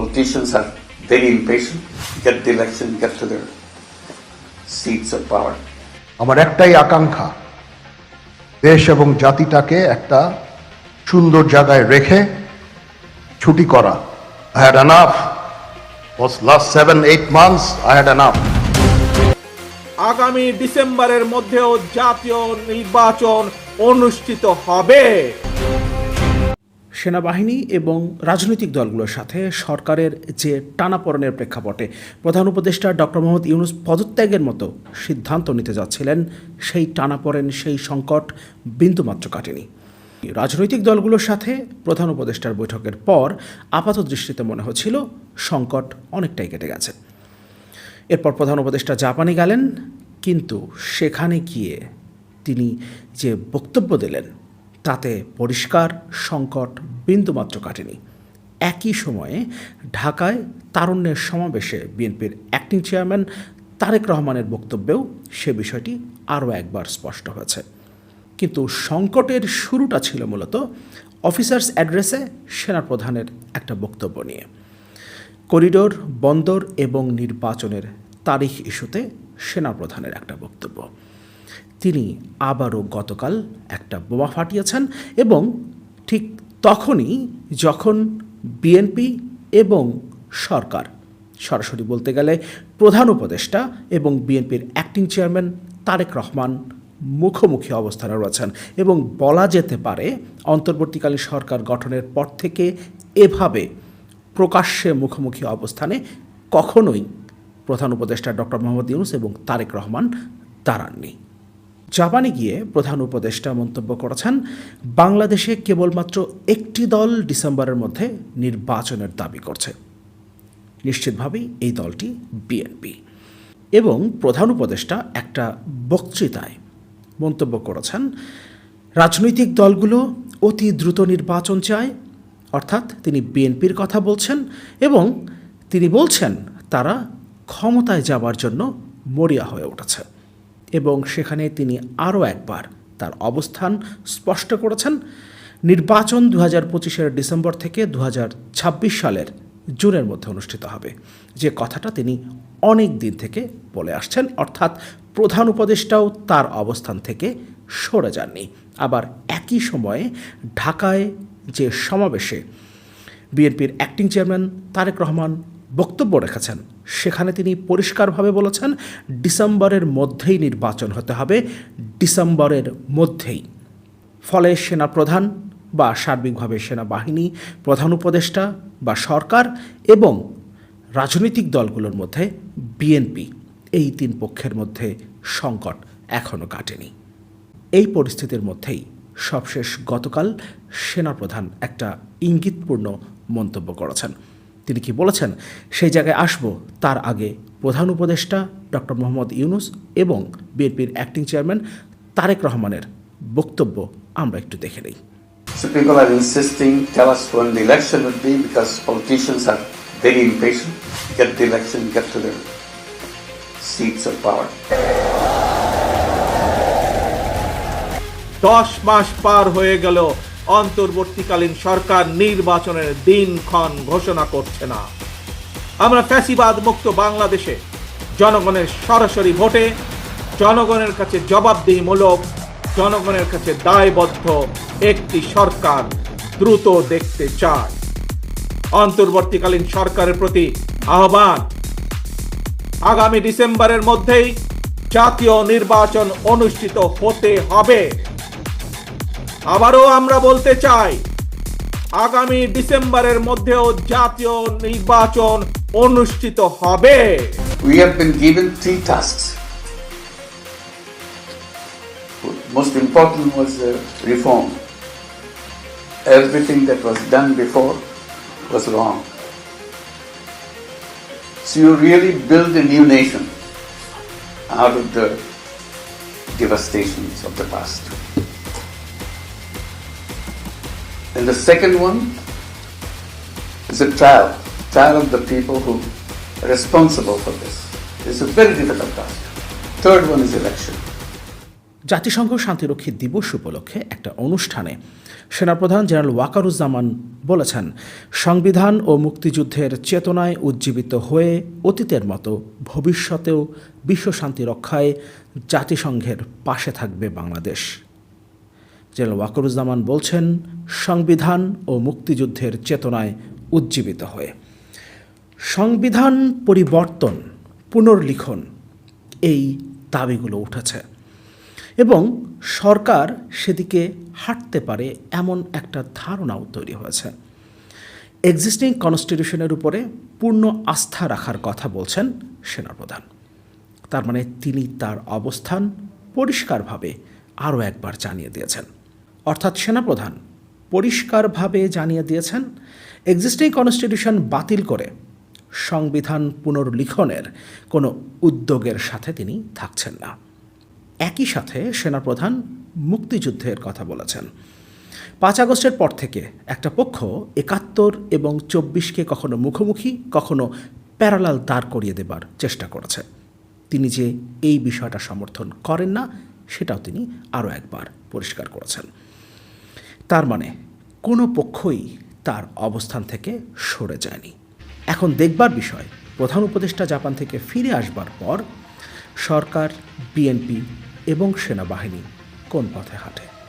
politicians are very impatient, get the election, get to their seats of power. আমার একটাই আকাঙ্ক্ষা দেশ এবং জাতিটাকে একটা সুন্দর জায়গায় রেখে ছুটি করা I had enough was last seven eight months i had enough আগামী ডিসেম্বরের মধ্যেও জাতীয় নির্বাচন অনুষ্ঠিত হবে সেনাবাহিনী এবং রাজনৈতিক দলগুলোর সাথে সরকারের যে টানাপড়নের প্রেক্ষাপটে প্রধান উপদেষ্টা ডক্টর মোহাম্মদ ইউনুস পদত্যাগের মতো সিদ্ধান্ত নিতে যাচ্ছিলেন, সেই টানাপড়েন, সেই সংকট বিন্দুমাত্র কাটেনি। রাজনৈতিক দলগুলোর সাথে প্রধান উপদেষ্টার বৈঠকের পর আপাত দৃষ্টিতে মনে হচ্ছিল সংকট অনেকটাই কেটে গেছে। এরপর প্রধান উপদেষ্টা জাপানে গেলেন, কিন্তু সেখানে গিয়ে তিনি যে বক্তব্য দিলেন তাতে পরিষ্কার, সংকট বিন্দুমাত্র কাটেনি। একই সময়ে ঢাকায় তারুণ্যের সমাবেশে বিএনপির অ্যাক্টিং চেয়ারম্যান তারেক রহমানের বক্তব্যেও সে বিষয়টি আরও একবার স্পষ্ট হয়েছে। কিন্তু সংকটের শুরুটা ছিল মূলত অফিসার্স অ্যাড্রেসে সেনাপ্রধানের একটা বক্তব্য নিয়ে। করিডোর, বন্দর এবং নির্বাচনের তারিখ ইস্যুতে সেনাপ্রধানের একটা বক্তব্য। তিনি আবারও গতকাল একটা বোমা ফাটিয়েছেন এবং ঠিক তখনই যখন বিএনপি এবং সরকার, সরাসরি বলতে গেলে প্রধান উপদেষ্টা এবং বিএনপির অ্যাক্টিং চেয়ারম্যান তারেক রহমান মুখোমুখি অবস্থানে রয়েছেন এবং বলা যেতে পারে অন্তর্বর্তীকালীন সরকার গঠনের পর থেকে এভাবে প্রকাশ্যে মুখোমুখি অবস্থানে কখনোই প্রধান উপদেষ্টা ডক্টর মোহাম্মদ ইউনুস এবং তারেক রহমান দাঁড়াননি। জাপানে গিয়ে প্রধান উপদেষ্টা মন্তব্য করেছেন, বাংলাদেশে কেবলমাত্র একটি দল ডিসেম্বরের মধ্যে নির্বাচনের দাবি করছে। নিশ্চিতভাবেই এই দলটি বিএনপি। এবং প্রধান উপদেষ্টা একটা বক্তৃতায় মন্তব্য করেছেন, রাজনৈতিক দলগুলো অতি দ্রুত নির্বাচন চায়, অর্থাৎ তিনি বিএনপির কথা বলছেন এবং তিনি বলছেন তারা ক্ষমতায় যাবার জন্য মরিয়া হয়ে উঠেছে। এবং সেখানে তিনি আরও একবার তার অবস্থান স্পষ্ট করেছেন। নির্বাচন দু হাজার পঁচিশের ডিসেম্বর থেকে দু হাজার ছাব্বিশ সালের জুনের মধ্যে অনুষ্ঠিত হবে। যে কথাটা তিনি অনেক দিন থেকে বলে আসছেন, অর্থাৎ প্রধান উপদেষ্টাও তার অবস্থান থেকে সরে যাননি। আবার একই সময়ে ঢাকায় যে সমাবেশে বিএনপির অ্যাক্টিং চেয়ারম্যান তারেক রহমান বক্তব্য রেখেছেন সেখানে তিনি পরিষ্কারভাবে বলেছেন, ডিসেম্বরের মধ্যেই নির্বাচন হতে হবে, ডিসেম্বরের মধ্যেই। ফলে সেনাপ্রধান বা সার্বিকভাবে সেনাবাহিনী, প্রধান উপদেষ্টা বা সরকার এবং রাজনৈতিক দলগুলোর মধ্যে বিএনপি এই তিন পক্ষের মধ্যে সংকট এখনও কাটেনি। এই পরিস্থিতির মধ্যেই সবশেষ গতকাল সেনাপ্রধান একটা ইঙ্গিতপূর্ণ মন্তব্য করেছেন। তিনি কি বলেছেন সেই জায়গায় আসব তার আগে প্রধান উপদেষ্টা ডক্টর মোহাম্মদ ইউনুস এবং বিএনপির অ্যাক্টিং চেয়ারম্যান তারেক রহমানের বক্তব্য আমরা একটু দেখে নেই So people are insisting, tell us when the election would be because politicians are very impatient, get the election, get to their seats of power. দশ মাস পার হয়ে গেল অন্তর্বর্তীকালীন সরকার নির্বাচনের দিনক্ষণ ঘোষণা করছে না। আমরা ফ্যাসিবাদ মুক্ত বাংলাদেশে জনগণের সরাসরি ভোটে, জনগণের কাছে জবাবদিহিমূলক, জনগণের কাছে দায়বদ্ধ একটি সরকার দ্রুত দেখতে চায়। অন্তর্বর্তীকালীন সরকারের প্রতি আহ্বান। আগামী ডিসেম্বরের মধ্যেই জাতীয় নির্বাচন অনুষ্ঠিত হতে হবে। আবারও আমরা বলতে চাই আগামী ডিসেম্বরের মধ্যেও জাতীয় নির্বাচন অনুষ্ঠিত হবে We have been given three tasks. Most important was uh, reform. Everything that was done before was wrong. So you really build a new nation out of the devastations of the past. And the second one is a trial, trial of the people who are responsible for this. It's a very difficult task. Third one is election. জাতিসংঘ শান্তিরক্ষী দিবস উপলক্ষে একটা অনুষ্ঠানে সেনাপ্রধান general Wakeruzzaman বলেছেন সংবিধান ও মুক্তিযুদ্ধের চেতনায় উজ্জীবিত হয়ে অতীতের মতো ভবিষ্যতেও বিশ্বশান্তি রক্ষায় জাতিসংঘের পাশে থাকবে বাংলাদেশ জেনারেল ওয়াকরুজ্জামান বলছেন, সংবিধান ও মুক্তিযুদ্ধের চেতনায় উজ্জীবিত হয়ে। সংবিধান পরিবর্তন, পুনর্লিখন, এই দাবিগুলো উঠেছে। এবং সরকার সেদিকে হাঁটতে পারে এমন একটা ধারণাও তৈরি হয়েছে। এক্সিস্টিং কনস্টিটিউশনের উপরে পূর্ণ আস্থা রাখার কথা বলছেন সেনাপ্রধান। তার মানে তিনি তার অবস্থান পরিষ্কারভাবে আরও একবার জানিয়ে দিয়েছেন। অর্থাৎ সেনাপ্রধান, পরিষ্কারভাবে জানিয়ে দিয়েছেন এক্সিস্টিং কনস্টিটিউশন বাতিল করে সংবিধান পুনর্লিখনের কোনো উদ্যোগের সাথে তিনি থাকছেন না। একই সাথে সেনাপ্রধান মুক্তিযুদ্ধের কথা বলেছেন, পাঁচ আগস্টের পর থেকে একটা পক্ষ একাত্তর এবং চব্বিশকে কখনো মুখোমুখি, কখনো প্যারালাল দাঁড় করিয়ে দেবার চেষ্টা করেছে। তিনি যে এই বিষয়টা সমর্থন করেন না, সেটাও তিনি আরও একবার পরিষ্কার করেছেন। তার মানে কোনো পক্ষই তার অবস্থান থেকে সরে যায়নি। এখন দেখবার বিষয়, প্রধান উপদেষ্টা জাপান থেকে ফিরে আসবার পর সরকার, বিএনপি এবং সেনাবাহিনী কোন পথে হাঁটে?